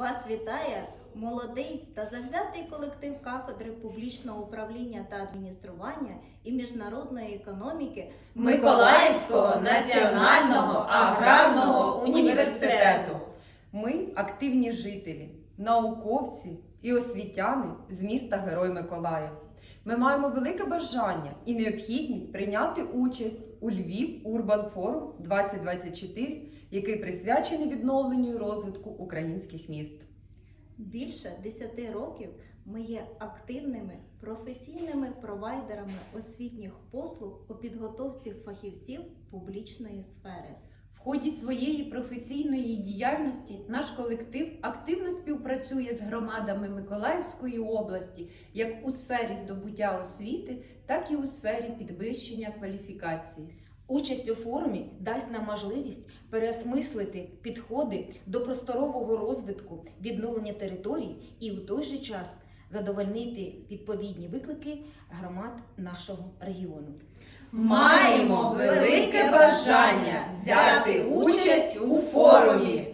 Вас вітає молодий та завзятий колектив кафедри публічного управління та адміністрування і міжнародної економіки Миколаївського національного аграрного університету. Ми активні жителі, науковці і освітяни з міста Герой Миколаїв. Ми маємо велике бажання і необхідність прийняти участь у Львів Урбан Форум 2024, який присвячений відновленню і розвитку українських міст. Більше 10 років ми є активними професійними провайдерами освітніх послуг у підготовці фахівців публічної сфери. В ході своєї професійної діяльності наш колектив активно співпрацює з громадами Миколаївської області як у сфері здобуття освіти, так і у сфері підвищення кваліфікації. Участь у форумі дасть нам можливість переосмислити підходи до просторового розвитку, відновлення територій і в той же час задовольнити відповідні виклики громад нашого регіону. Маємо велике бажання взяти участь у форумі.